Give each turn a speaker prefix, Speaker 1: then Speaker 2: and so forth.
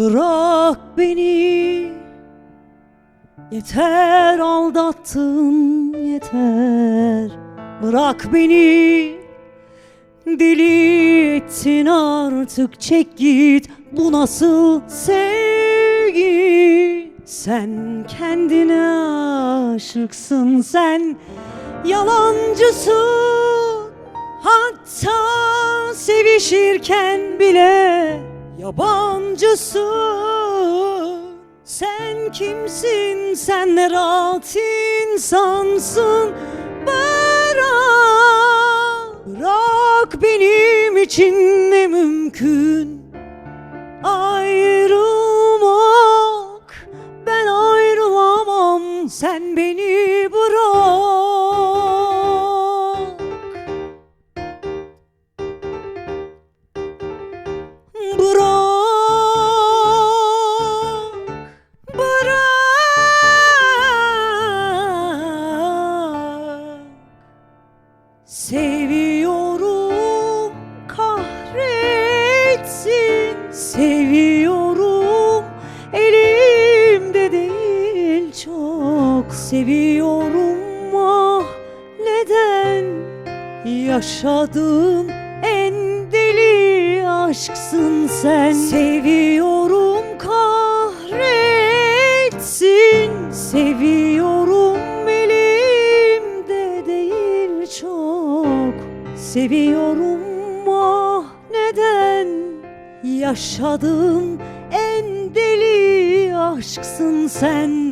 Speaker 1: Bırak beni. Yeter aldattın yeter. Bırak beni. Deli ettin artık çek git. Bu nasıl sevgi? Sen kendine aşıksın sen Yalancısın. Hatta sevişirken bile yabancısın. Sen kimsin? Sen ne rahat insansın. Bırak Bırak benim için ne mümkün? Ayrılmak Ben ayrılamam. Sen beni Seviyorum kahretsin. Seviyorum elimde değil çok Seviyorum. Ah neden Yaşadığım en deli aşksın sen? Seviyorum kahretsin. Seviyorum Seviyorum ah neden Yaşadığım en deli aşksın sen